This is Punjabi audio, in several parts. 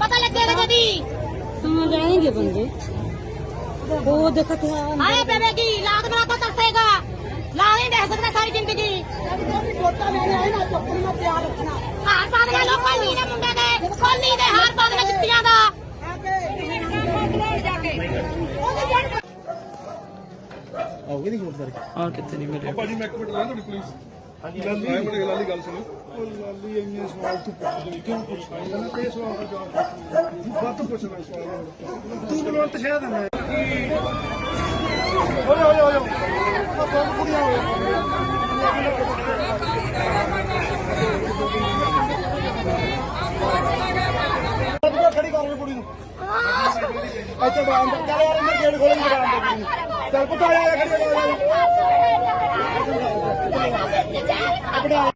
पता लगेगा जदी कहाँ जाएंगे बंदे वो देखत है आए बेबे की लाद ਲਾ ਨਹੀਂ ਡੈ ਸਕਦਾ ਸਾਰੀ ਜ਼ਿੰਦਗੀ। ਵੋਟਾਂ ਲੈਣੇ ਆਏ ਨਾ ਚੁੱਪ ਨੂੰ ਪਿਆਰ ਰੱਖਣਾ ਹਾਰ ਪਾ ਦੇ ਲੋ ਕੋਲੀ ਦੇ ਮੁੰਡੇ ਦੇ ਕੋਲੀ ਦੇ ਹਾਰ ਪਾ ਦੇ ਜੁੱਤੀਆਂ ਦਾ। ਆਓਗੇ ਨਹੀਂ ਕੋਲ ਸਰ? ਆ ਕਿੱਥੇ ਨਹੀਂ ਮੇਰੇ ਭਾਜੀ ਮੈਂ ਇੱਕ ਮਿੰਟ ਲਾਂ ਤੁਹਾਡੀ ਪਲੀਜ਼ ਹਾਂਜੀ। ਮੈਂ ਬੜੇ ਗਲਾਲੀ ਗੱਲ ਸੁਣੋ ਉਹ ਲਾਲੀ ਇੰਨੇ ਸਵਾਲ ਤੂੰ ਪੁੱਛ ਲਈ ਕਿਉਂ ਪੁੱਛਦਾ ਇਹਨਾਂ ਤੇ ਸਵਾਲ ਦਾ ਜਵਾਬ ਤੂੰ ਵੱਧ ਪੁੱਛਣਾ ਸਵਾਲ ਤੂੰ ਬਲਵੰਤ ਸ਼ਾਇਦ ਨਾ ਓਏ ਓਏ ਓਏ। ਖੜੀ ਕਰ ਲੈ ਕੁੜੀ ਨੂੰ ਅੱਛਾ ਬਾਹਰ ਅੰਦਰ ਚੱਲ ਯਾਰ ਅੰਦਰ ਗੇਟ ਖੋਲਣ ਦੇ ਅੰਦਰ ਚੱਲ ਪੁੱਤ ਆ। ਜਾ ਖੜੀ ਆ ਜਾ पता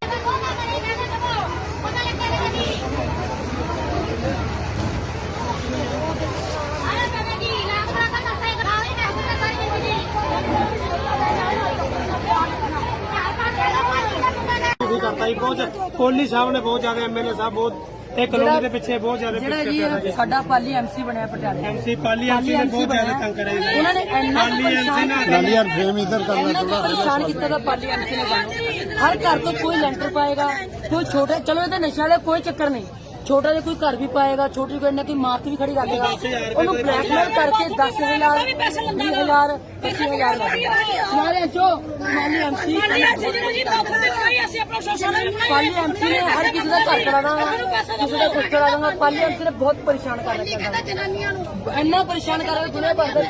ਦੁਖੀ ਕਰਤਾ ਜੀ ਬਹੁਤ ਕੋਹਲੀ ਸਾਹਿਬ ਨੇ ਬਹੁਤ ਜ਼ਿਆਦਾ ਐਮਐਲਏ ਸਾਹਿਬ ਬਹੁਤ ਇਹ ਕਲੋਨੀ ਦੇ ਪਿੱਛੇ ਬਹੁਤ ਜ਼ਿਆਦਾ ਜਿਹੜਾ ਜੀ ਸਾਡਾ ਪਾਲੀ ਐਮਸੀ ਬਣਿਆ ਪਟਿਆਲੇ ਐਮਸੀ ਪਾਲੀ ਐਮਸੀ ਨੇ ਬਹੁਤ ਜ਼ਿਆਦਾ ਤੰਗ ਕਰਿਆ ਜੀ। ਉਹਨਾਂ ਨੇ ਇੰਨਾ ਪਾਲੀ ਐਮਸੀ ਪਰੇਸ਼ਾਨ ਨਾਲ ਨਾਲੀ ਯਾਰ ਫੇਮ ਇਧਰ ਕਰਨਾ ਇੰਨਾ ਕੁ ਥੋੜਾ ਪਰੇਸ਼ਾਨ ਕੀਤਾ ਦਾ ਪਾਲੀ ਐਮਸੀ ਨੇ ਸਾਨੂੰ। ਹਰ ਘਰ ਤੋਂ ਕੋਈ ਲੈਂਟਰ ਪਾਏਗਾ ਕੋਈ ਛੋਟੇ ਚਲੋ ਇਹਦੇ ਨਸ਼ੇ ਵਾਲੇ ਕੋਈ ਚੱਕਰ ਨਹੀਂ। ਛੋਟਾ ਜਿਹਾ ਕੋਈ ਘਰ ਵੀ ਪਾਏਗਾ ਛੋਟੀ ਕੋਈ ਨਾ ਕੋਈ ਮਾਰਕ ਵੀ ਖੜੀ ਰੱਖੇਗਾ ਉਹਨੂੰ ਬਲੈਕਮੇਲ ਕਰਕੇ 10000 20000 25000 ਸਾਰੇ ਜੋ ਮਾਲੀ ਐਮਸੀ ਪਾਲੀ ਐਮਸੀ ਨੇ ਹਰ ਕਿਸੇ ਦਾ ਘਰ ਕਰਾ ਦਾਂਗਾ ਕਿਸੇ ਦਾ ਕੁਝ ਕਰਾ ਦਾਂਗਾ। ਪਾਲੀ ਐਮਸੀ ਨੇ ਬਹੁਤ ਪਰੇਸ਼ਾਨ ਕਰ ਰੱਖਿਆ ਇੰਨਾ ਪਰੇਸ਼ਾਨ ਕਰ ਰਿਹਾ ਦੁਨੀਆ ਭਰ ਦਾ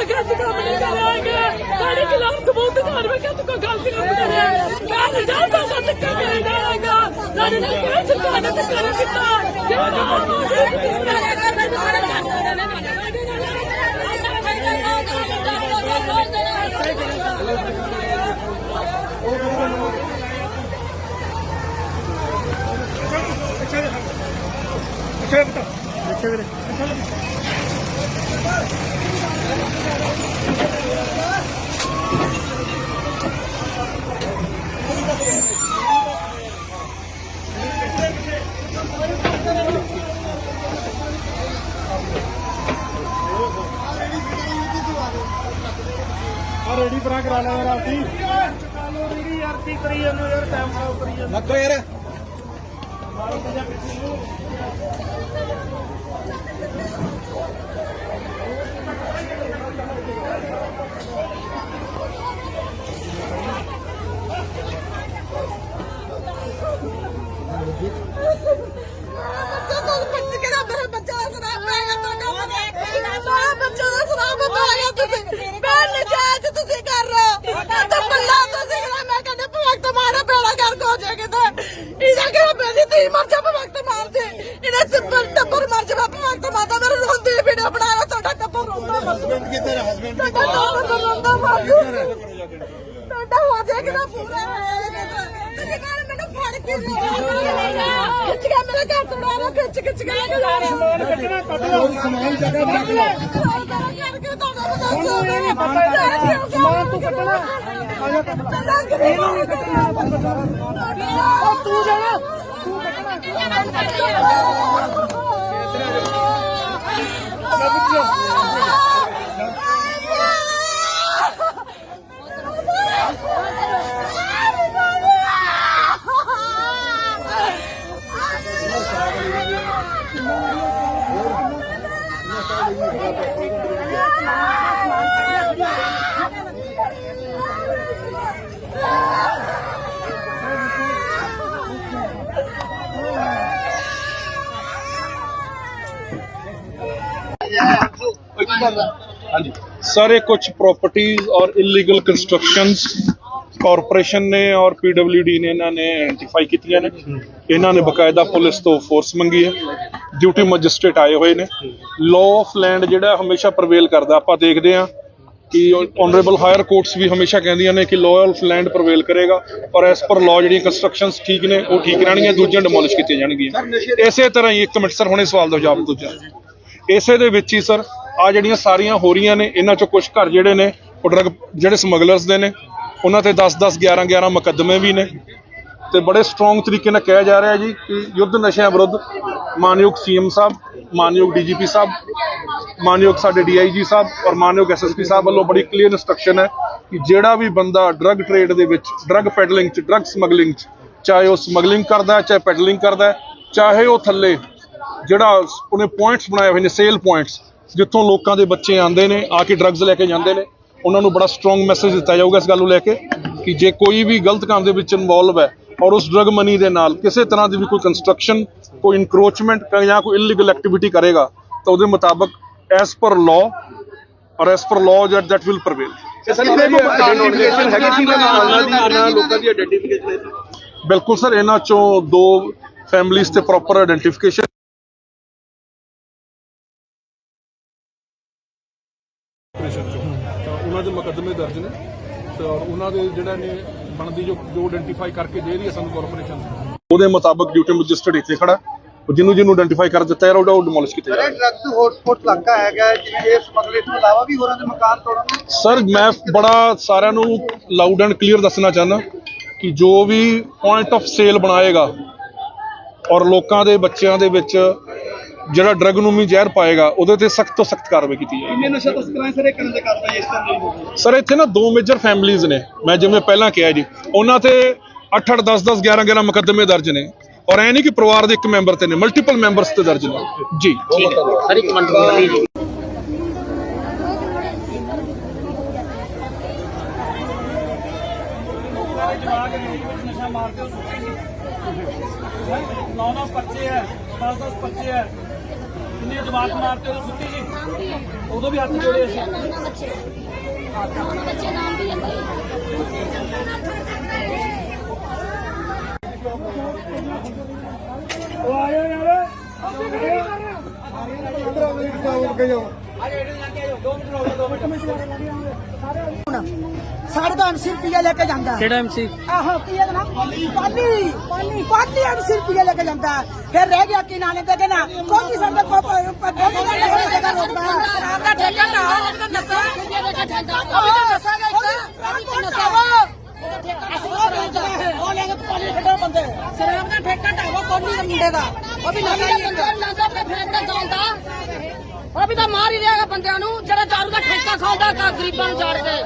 ਕੋਈ ਐਸਾ ਗਲਤ ਕੰਮ ਨਹੀਂ ਕਰਾਂਗੇ ਸਾਡੇ ਖਿਲਾਫ ਸਬੂਤ ਦਿਖਾਣ ਮੈਂ ਕਿ ਤੂੰ ਕੋਈ ਗਲਤ ਕੰਮ ਕਰਿਆ ਮੈਂ ਨਹੀਂ ਜਾਣਦਾ ਕਿ ਧੱਕਾ ਨਹੀਂ ਕਰਾਂਗਾ ਸਾਡੇ ਨਾਲ ਕੋਈ ਸਰਕਾਰ ਨੇ ਧੱਕਾ ਨਹੀਂ ਕੀਤਾ ਅੱਛਾ ਪੁੱਤ ਦੇਖੇ ਵੀਰੇ ਆ ਰੈਡੀ ਪਰਾਂ ਕਰਾ ਲੈ ਯਾਰ ਆਪੀ ਰੈਡੀ ਯਾਰ ਕੀ ਕਰੀ ਜਾਂਦੇ ਯਾਰ ਟਾਈਮ ਖਰਾਬ ਕਰੀ ਜਾਂਦੇ ਲੱਗੋ ਯਾਰ। ਹਸਬੰਡ ਕਿੱਥੇ ਹੈ ਹਸਬੰਡ ਤੁਹਾਡਾ ਹੋ ਜਾਏਗਾ ਪੂਰਾ। ਤੁਸੀਂ ਫੜ ਕੇ ਖਿੱਚ ਕੇ ਮੇਰੇ ਘਰ ਤੋੜਾ ਰੋ ਖਿੱਚ ਖਿੱਚ ਕੇ ਲੈ ਜਾ ਹੋ ਕੱਢਣਾ ਕੱਢ ਲਓ। ਸਮਾਨ ਜਗ੍ਹਾ ਰੱਖ ਲਓ। ਕਰਕੇ ਤੁਹਾਡਾ ਬਤਾ ਸਮਾਨ ਤੂੰ ਕੱਢਣਾ। ਆ ਜਾ ਕੱਢ ਲਾ। ਇਹਨੂੰ ਨਹੀਂ ਕੱਟਣਾ ਉਹ ਤੂੰ ਜਾਣਾ। ਤੂੰ ਕੱਢਣਾ। ਹਾਂਜੀ। ਸਰ ਇਹ ਕੁਝ ਪ੍ਰਾਪਰਟੀਆਂ ਔਰ ਇਲੀਗਲ ਕੰਸਟਰਕਸ਼ਨਸ ਕਾਰਪੋਰੇਸ਼ਨ ਨੇ ਔਰ ਪੀਡਬਲਯੂਡੀ ਨੇ ਇਹਨਾਂ ਨੇ ਆਇਡੈਂਟੀਫਾਈ ਕੀਤੀਆਂ ਨੇ। ਇਹਨਾਂ ਨੇ ਬਕਾਇਦਾ ਪੁਲਿਸ ਤੋਂ ਫੋਰਸ ਮੰਗੀ ਹੈ। ਡਿਊਟੀ ਮੈਜਿਸਟ੍ਰੇਟ ਆਏ ਹੋਏ ਨੇ। ਲਾਅ ਆਫ ਲੈਂਡ ਜਿਹੜਾ ਹਮੇਸ਼ਾ ਪ੍ਰਵੇਲ ਕਰਦਾ। ਆਪਾਂ ਦੇਖਦੇ ਹਾਂ ਕਿ ਆਨਰੇਬਲ ਹਾਇਰ ਕੋਰਟਸ ਵੀ ਹਮੇਸ਼ਾ ਕਹਿੰਦੀਆਂ ਨੇ ਕਿ ਲਾਅ ਆਫ ਲੈਂਡ ਪ੍ਰਵੇਲ ਕਰੇਗਾ। ਔਰ ਐਸ ਪਰ ਲਾਅ ਜਿਹੜੀਆਂ ਕੰਸਟਰਕਸ਼ਨਸ ਠੀਕ ਨੇ, ਉਹ ਠੀਕ ਰਹਿਣਗੀਆਂ। ਦੂਜੀਆਂ ਡਿਮੋਲਿਸ਼ ਕੀਤੀਆਂ ਜਾਣਗੀਆਂ। ਇਸੇ ਤਰ੍ਹਾਂ ਹੀ ਇੱਕ ਮਿੰਟ ਸਰ ਹੁਣੇ ਸਵਾਲ ਦਾ ਜਵਾਬ ਦੂਜਾ। ਇਸੇ ਦੇ ਵਿੱਚ ਹੀ ਸਰ ਆ ਜਿਹੜੀਆਂ ਸਾਰੀਆਂ ਹੋ ਰਹੀਆਂ ਨੇ, ਇਹਨਾਂ ਚੋਂ ਕੁਝ ਘਰ ਜਿਹੜੇ ਨੇ, ਉਹ ਡਰਗ ਜਿਹੜੇ ਸਮਗਲਰਸ ਦੇ ਨੇ, ਉਹਨਾਂ ਤੇ 10 10 11 11 ਮੁਕੱਦਮੇ ਵੀ ਨੇ। ਤੇ ਬੜੇ ਸਟਰੋਂਗ ਤਰੀਕੇ ਨਾਲ ਕਿਹਾ ਜਾ ਰਿਹਾ ਜੀ ਕਿ ਯੁੱਧ ਨਸ਼ਿਆਂ ਵਿਰੁੱਧ ਮਾਨਯੋਗ ਸੀਐਮ ਸਾਹਿਬ, ਮਾਨਯੋਗ ਡੀਜੀਪੀ ਸਾਹਿਬ, ਮਾਨਯੋਗ ਸਾਡੇ ਡੀਆਈਜੀ ਸਾਹਿਬ ਔਰ ਮਾਨਯੋਗ ਐਸਐਸਪੀ ਸਾਹਿਬ ਵੱਲੋਂ ਬੜੀ ਕਲੀਅਰ ਇਨਸਟਰਕਸ਼ਨ ਹੈ ਕਿ ਜਿਹੜਾ ਵੀ ਬੰਦਾ ਡਰੱਗ ਟ੍ਰੇਡ ਦੇ ਵਿੱਚ ਡਰੱਗ ਪੈਡਲਿੰਗ ਚ ਡਰੱਗ ਸਮਗਲਿੰਗ ਚ, ਚਾਹੇ ਉਹ ਸਮਗਲਿੰਗ ਕਰਦਾ ਹੈ, ਚਾਹੇ ਪੈਡਲਿੰਗ ਕਰਦਾ ਹੈ, ਚਾਹੇ ਉਹ ਥੱਲੇ ਜਿਹੜਾ ਉਹਨੇ ਪੁਆਇੰਟਸ ਬਣਾਏ ਹੋਏ ਨੇ ਸੇਲ ਪੁਆਇੰਟਸ ਜਿੱਥੋਂ ਲੋਕਾਂ ਦੇ ਬੱਚੇ ਆਉਂਦੇ ਨੇ ਆ ਕੇ ਡਰੱਗਸ ਲੈ ਕੇ ਜਾਂਦੇ ਨੇ ਉਹਨਾਂ ਨੂੰ ਬੜਾ ਸਟਰੋਂਗ ਮੈਸੇਜ ਦਿੱਤਾ ਜਾਊਗਾ ਇਸ ਗੱਲ ਨੂੰ ਲੈ ਕੇ ਕਿ ਜੇ ਕੋਈ ਵੀ ਗਲਤ ਕੰਮ ਦੇ ਵਿੱਚ ਇਨਵੋਲਵ ਹੈ ਔਰ ਉਸ ਡਰਗ ਮਨੀ ਦੇ ਨਾਲ ਕਿਸੇ ਤਰ੍ਹਾਂ ਦੀ ਵੀ ਕੋਈ ਕੰਸਟਰਕਸ਼ਨ ਕੋਈ ਇਨਕਰੋਚਮੈਂਟ ਜਾਂ ਕੋਈ ਇਲੀਗਲ ਐਕਟੀਵਿਟੀ ਕਰੇਗਾ ਤਾਂ ਉਹਦੇ ਮੁਤਾਬਕ as per law or as per law that that will prevail ਬਿਲਕੁਲ ਸਰ ਇਹਨਾਂ ਚੋਂ ਦੋ ਫੈਮਿਲੀਜ਼ ਤੇ ਪ੍ਰੋਪਰ ਆਇਡੈਂਟੀਫਿਕੇਸ਼ਨ ਆਪਰੇਸ਼ਨ ਚੋਂ ਤਾਂ ਉਹਨਾਂ ਦੇ ਮੁਕੱਦਮੇ ਦਰਜ ਨੇ ਤੇ ਔਰ ਉਹਨਾਂ ਦੇ ਜਿਹੜਾ ਨੇ ਬਣਦੀ ਜੋ ਜੋ ਆਇਡੈਂਟੀਫਾਈ ਕਰਕੇ ਦੇ ਰਹੀ ਹੈ ਸਾਨੂੰ ਕਾਰਪੋਰੇਸ਼ਨ ਉਹਦੇ ਮੁਤਾਬਕ ਡਿਊਟੀ ਮੈਜਿਸਟਰੇਟ ਇੱਥੇ ਖੜਾ ਉਹ ਜਿਹਨੂੰ ਜਿਹਨੂੰ ਆਇਡੈਂਟੀਫਾਈ ਕਰ ਦਿੱਤਾ ਹੈ ਉਹਦਾ ਉਹ ਡਿਮੋਲਿਸ਼ ਕੀਤਾ ਜਾਏਗਾ ਡਰੱਗਸ ਹੌਟਸਪੌਟ ਇਲਾਕਾ ਹੈਗਾ ਹੈ, ਜਿਵੇਂ ਇਹ ਸਮਗਲਰ ਤੋਂ ਇਲਾਵਾ ਵੀ ਹੋਰਾਂ ਦੇ ਮਕਾਨ ਤੋੜਨ ਸਰ ਮੈਂ ਬੜਾ ਸਾਰਿਆਂ ਨੂੰ ਲਾਊਡ ਐਂਡ ਕਲੀਅਰ ਦੱਸਣਾ ਚਾਹੁੰਦਾ ਕਿ ਜੋ ਵੀ ਪੁਆਇੰਟ ਆਫ ਸੇਲ ਬਣਾਏਗਾ ਔਰ ਲੋਕਾਂ ਦੇ ਬੱਚਿਆਂ ਦੇ ਵਿੱਚ ਜਿਹੜਾ ਡਰਗ ਨੂੰ ਵੀ ਜ਼ਹਿਰ ਪਾਏਗਾ ਉਹਦੇ ਤੇ ਸਖਤ ਤੋਂ ਸਖਤ ਕਾਰਵਾਈ ਕੀਤੀ ਜਾਏਗੀ। ਇਹ ਨਸ਼ਾ ਤਸਕਰਾਂ ਸਾਰੇ ਕਰਨ ਦੇ ਕਾਰਵਾਈ ਇਸ ਤਰ੍ਹਾਂ ਦੀ ਹੋਊਗੀ ਸਰ ਇੱਥੇ ਨਾ ਦੋ ਮੇਜਰ ਫੈਮਿਲੀਆਂ ਨੇ। ਮੈਂ ਜਿਵੇਂ ਪਹਿਲਾਂ ਕਿਹਾ ਜੀ ਉਹਨਾਂ ਤੇ 8 8 10 10 11 11 ਮੁਕੱਦਮੇ ਦਰਜ ਨੇ। ਔਰ ਐ ਨਹੀਂ ਕਿ ਪਰਿਵਾਰ ਦੇ ਇੱਕ ਮੈਂਬਰ ਤੇ ਨੇ ਮਲਟੀਪਲ ਮੈਂਬਰਸ ਤੇ ਦਰਜ ਨੇ। ਜੀ। ਨਸ਼ਾ ਮਾਰਦੇ ਹੋ ਸੁੱਤੇ ਸੀ ਨੌ ਨੌ ਬੱਚੇ ਹੈ 10 10 ਬੱਚੇ ਹੈ। ਕਿੰਨੇ ਜਵਾਕ ਮਾਰਦੇ ਹੋ ਸੁੱਤੀ ਸੀ ਉਦੋਂ ਵੀ ਹੱਥ ਜੋੜੇ ਸੀ। ਬੱਚੇ ਬੱਚੇ ਨਾਮ ਵੀ ਹੈ ਉਹ ਆਇਓ ਯਾਰ ਸਾਡੇ ਤੋਂ ਐਮਸੀ ਰੁਪਈਆ ਲੈ ਕੇ ਜਾਂਦਾ। ਕਿਹੜਾ ਐਮਸੀ ਆਹੋ ਕੀ ਇਹਦਾ ਨਾਮ? ਪਾਲੀ। ਪਾਲੀ ਪਾਲੀ। ਪਾਲੀ ਐਮਸੀ ਰੁਪਈਆ ਲੈ ਕੇ ਜਾਂਦਾ। ਫਿਰ ਰਹਿ ਗਿਆ ਕਿ ਨਾਲੇ ਤੇ ਕਹਿੰਦਾ ਕੋਈ ਸਾਡੇ ਕੋ ਕੋਈ ਜਗ੍ਹਾ ਰੋਕਦਾ ਸ਼ਰਾਬ ਦਾ ਠੇਕਾ ਨਾ ਉਹ ਤਾਂ ਨਸ਼ਾ ਉਹ ਤਾਂ ਨਸ਼ਾ ਦਾ ਇੱਕ ਨਸ਼ਾ ਵਾ ਉਹ ਲੈ ਕੇ ਪਾਲੀ ਖੜਾ ਬੰਦੇ। ਸ਼ਰਾਬ ਦਾ ਠੇਕਾ ਢਾਵਾ ਦੇ ਮੁੰਡੇ ਦਾ। ਉਹ ਵੀ ਨਸ਼ਾ ਹੀ ਹੈ। ਨਜ਼ਰ ਤੇ ਫੇਰਦਾ ਚੱਲਦਾ ਉਹ ਵੀ ਤਾਂ ਮਾਰ ਹੀ ਰਿਹਾਗਾ ਬੰਦਿਆਂ ਨੂੰ ਜਿਹੜਾ ਦਾਰੂ ਦਾ ਠੇਕਾ ਖਾਂਦਾ ਕਾ ਗਰੀਬਾਂ ਨੂੰ ਛੱਡ ਕੇ।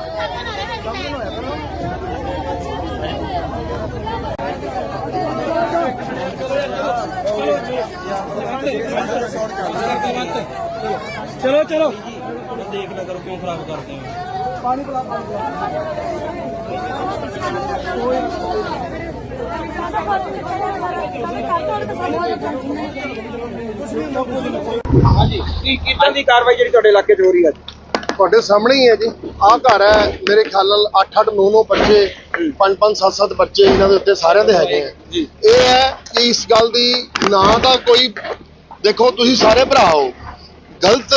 ਚਲੋ ਚਲੋ। ਕਿੱਦਾਂ ਦੀ ਕਾਰਵਾਈ ਜਿਹੜੀ ਤੁਹਾਡੇ ਇਲਾਕੇ 'ਚ ਹੋ ਰਹੀ ਹੈ ਤੁਹਾਡੇ ਸਾਹਮਣੇ ਹੀ ਹੈ ਜੀ। ਆਹ ਘਰ ਹੈ ਮੇਰੇ ਖਿਆਲ ਨਾਲ 8-8 9-9 ਬੱਚੇ 5-5 7-7 ਬੱਚੇ ਇਹਨਾਂ ਦੇ ਉੱਤੇ ਸਾਰਿਆਂ ਦੇ ਹੈਗੇ ਆ। ਇਹ ਹੈ ਕਿ ਇਸ ਗੱਲ ਦੀ ਨਾ ਤਾਂ ਕੋਈ ਦੇਖੋ ਤੁਸੀਂ ਸਾਰੇ ਭਰਾ ਹੋ ਗਲਤ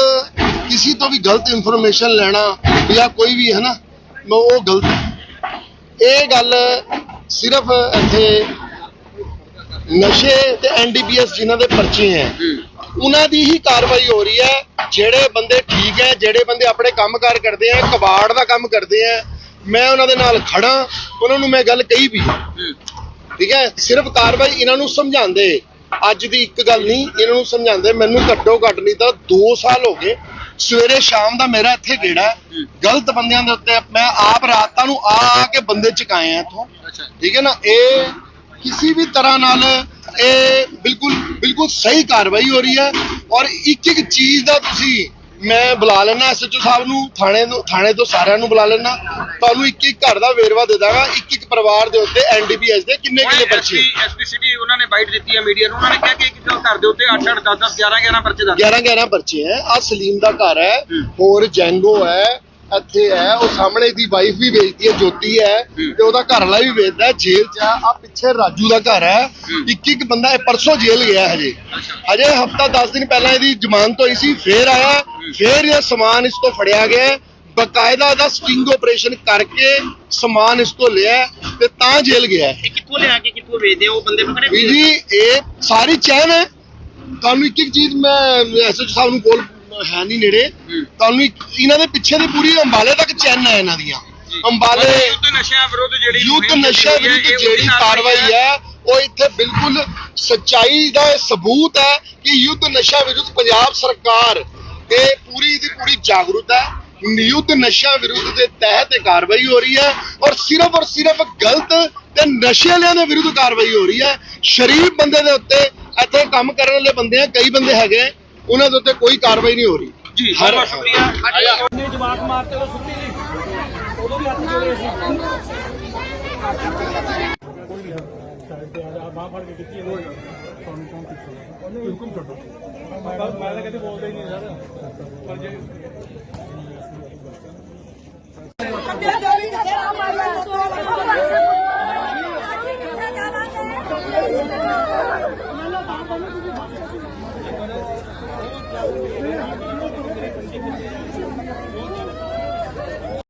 ਕਿਸੇ ਤੋਂ ਵੀ ਗਲਤ ਇਨਫੋਰਮੇਸ਼ਨ ਲੈਣਾ ਜਾਂ ਕੋਈ ਵੀ ਹੈ ਨਾ ਉਹ ਗਲਤ। ਇਹ ਗੱਲ ਸਿਰਫ ਇੱਥੇ ਨਸ਼ੇ ਤੇ ਐਨਡੀਪੀਐਸ ਜਿਨ੍ਹਾਂ ਦੇ ਪਰਚੇ ਹੈ ਉਹਨਾਂ ਦੀ ਹੀ ਕਾਰਵਾਈ ਹੋ ਰਹੀ ਹੈ। ਜਿਹੜੇ ਬੰਦੇ ਠੀਕ ਹੈ ਜਿਹੜੇ ਬੰਦੇ ਆਪਣੇ ਕੰਮਕਾਰ ਕਰਦੇ ਆ ਕਬਾੜ ਦਾ ਕੰਮ ਕਰਦੇ ਆ ਮੈਂ ਉਹਨਾਂ ਦੇ ਨਾਲ ਖੜਾ ਉਹਨਾਂ ਨੂੰ ਮੈਂ ਗੱਲ ਕਹੀ ਵੀ। ਠੀਕ ਹੈ? ਸਿਰਫ ਕਾਰਵਾਈ ਇਹਨਾਂ ਨੂੰ ਸਮਝਾਉਂਦੇ। ਅੱਜ ਦੀ ਇੱਕ ਗੱਲ ਨਹੀਂ ਇਹਨਾਂ ਨੂੰ ਸਮਝਾਉਂਦੇ ਮੈਨੂੰ ਘੱਟੋ ਘੱਟ ਨਹੀਂ ਤਾਂ 2 ਸਾਲ ਹੋ ਗਏ ਸਵੇਰੇ ਸ਼ਾਮ ਦਾ ਮੇਰਾ ਇੱਥੇ ਗੇੜਾ। ਗਲਤ ਬੰਦਿਆਂ ਦੇ ਉੱਤੇ ਮੈਂ ਆਪ ਰਾਤਾਂ ਨੂੰ ਆ ਆ ਕੇ ਬੰਦੇ ਚੁਕਾਏ ਆ ਇੱਥੋਂ। ਠੀਕ ਹੈ ਨਾ? ਇਹ ਕਿਸੇ ਵੀ ਤਰ੍ਹਾਂ ਨਾਲ ਇਹ ਬਿਲਕੁਲ ਬਿਲਕੁਲ ਸਹੀ ਕਾਰਵਾਈ ਹੋ ਰਹੀ ਹੈ। ਔਰ ਇੱਕ ਇੱਕ ਚੀਜ਼ ਦਾ ਤੁਸੀਂ ਮੈਂ ਬੁਲਾ ਲੈਣਾ ਐਸਐਚਓ ਸਾਹਿਬ ਨੂੰ ਥਾਣੇ ਨੂੰ ਥਾਣੇ ਤੋਂ ਸਾਰਿਆਂ ਨੂੰ ਬੁਲਾ ਲੈਣਾ ਤੁਹਾਨੂੰ ਇੱਕ ਇੱਕ ਘਰ ਦਾ ਵੇਰਵਾ ਦੇ ਦਾਂਗਾ ਇੱਕ ਇੱਕ ਪਰਿਵਾਰ ਦੇ ਉੱਤੇ ਐਨਡੀਪੀਐਸ ਦੇ ਕਿੰਨੇ ਕਿੰਨੇ ਪਰਚੇ? ਐਸਪੀ ਸਿਟੀ ਉਹਨਾਂ ਨੇ ਬਾਈਟ ਦਿੱਤੀ ਹੈ ਮੀਡੀਆ ਨੂੰ ਉਹਨਾਂ ਨੇ ਕਿਹਾ ਕਿ ਇੱਕ ਘਰ ਦੇ ਉੱਤੇ 8 8 10 10 11 11 ਪਰਚੇ ਦਰਜ 11 11 ਪਰਚੇ ਹੈ। ਆ ਸਲੀਮ ਦਾ ਘਰ ਹੈ। ਹੋਰ ਜੈਂਗੋ ਹੈ ਇੱਥੇ ਹੈ ਉਹ ਸਾਹਮਣੇ ਦੀ ਵਾਈਫ ਵੀ ਵੇਚਦੀ ਹੈ ਜੋਤੀ ਹੈ ਤੇ ਉਹਦਾ ਘਰ ਵਾਲਾ ਵੀ ਵੇਚਦਾ ਜੇਲ੍ਹ 'ਚ ਆ ਪਿੱਛੇ ਰਾਜੂ ਦਾ ਘਰ ਹੈ। ਇੱਕ ਇੱਕ ਬੰਦਾ ਇਹ ਪਰਸੋਂ ਜੇਲ੍ਹ ਗਿਆ ਹਜੇ। ਹਜੇ ਹਫਤਾ 10 ਦਿਨ ਪਹਿਲਾਂ ਇਹਦੀ ਜ਼ਮਾਨਤ ਹੋਈ ਸੀ ਫੇਰ ਆਇਆ ਫੇਰ ਇਹ ਸਮਾਨ ਇਸ ਤੋਂ ਫੜਿਆ ਗਿਆ। ਬਕਾਇਦਾ ਦਾ ਸਟਿੰਗ ਆਪਰੇਸ਼ਨ ਕਰਕੇ ਸਮਾਨ ਇਸ ਤੋਂ ਲਿਆ ਤੇ ਤਾਂ ਜੇਲ੍ਹ ਗਿਆ। ਇਹ ਕਿੱਥੋਂ ਲਿਆ ਕੇ ਕਿੱਥੋਂ ਵੇਚਦੇ ਉਹ ਬੰਦੇ ਪਕੜੇ ਵੀ ਜੀ ਇਹ ਸਾਰੀ ਚੈਨ ਹੈ। ਤੁਹਾਨੂੰ ਇੱਕ ਇੱਕ ਚੀਜ਼ ਮੈਂ ਐਸਐਚ ਸਾਹਿਬ ਨੂੰ ਕੋਲ ਹੈ ਨਹੀਂ ਨੇੜੇ ਤੁਹਾਨੂੰ ਇਹਨਾਂ ਦੇ ਪਿੱਛੇ ਦੀ ਪੂਰੀ ਅੰਬਾਲੇ ਤੱਕ ਚੈਨ ਹੈ ਇਹਨਾਂ ਦੀਆਂ। ਅੰਬਾਲੇ ਯੁੱਧ ਨਸ਼ਿਆਂ ਵਿਰੁੱਧ ਜਿਹੜੀ ਯੂਥ ਮੁਹਿੰਮ ਨਸ਼ਾ ਚੱਲੀ ਹੋਈ ਹੈ, ਵਿਰੁੱਧ ਜਿਹੜੀ ਕਾਰਵਾਈ ਹੈ। ਉਹ ਇੱਥੇ ਬਿਲਕੁਲ ਸੱਚਾਈ ਦਾ ਸਬੂਤ ਹੈ ਕਿ ਯੁੱਧ ਨਸ਼ਾ ਵਿਰੁੱਧ ਪੰਜਾਬ ਸਰਕਾਰ ਇਹ ਪੂਰੀ ਦੀ ਪੂਰੀ ਜਾਗਰੂਕ ਹੈ। ਯੁੱਧ ਨਸ਼ਾ ਵਿਰੁੱਧ ਦੇ ਤਹਿਤ ਇਹ ਕਾਰਵਾਈ ਹੋ ਰਹੀ ਹੈ ਔਰ ਸਿਰਫ ਔਰ ਸਿਰਫ ਗਲਤ ਤੇ ਨਸ਼ੇ ਵਾਲਿਆਂ ਦੇ ਵਿਰੁੱਧ ਕਾਰਵਾਈ ਹੋ ਰਹੀ ਹੈ। ਸ਼ਰੀਫ ਬੰਦੇ ਦੇ ਉੱਤੇ ਇੱਥੇ ਕੰਮ ਕਰਨ ਵਾਲੇ ਬੰਦੇ ਆ ਕਈ ਬੰਦੇ ਹੈਗੇ ਉਹਨਾਂ ਦੇ ਉੱਤੇ ਕੋਈ ਕਾਰਵਾਈ ਨਹੀਂ ਹੋ ਰਹੀ। ਜੀ ਹਰ- ਬਹੁਤ ਸ਼ੁਕਰੀਆ। ਨੇ ਜਵਾਕ ਮਾਰਤੇ ਉਹ ਸੁੱਤੀ ਸੀ। ਉਦੋਂ ਵੀ ਹੱਥ ਜੋੜੇ ਸੀ। ਮੈਂ ਤਾਂ ਕਦੇ ਬੋਲਦਾ ਹੀ ਨਹੀਂ ਸਰ ਪਰ ਜੇ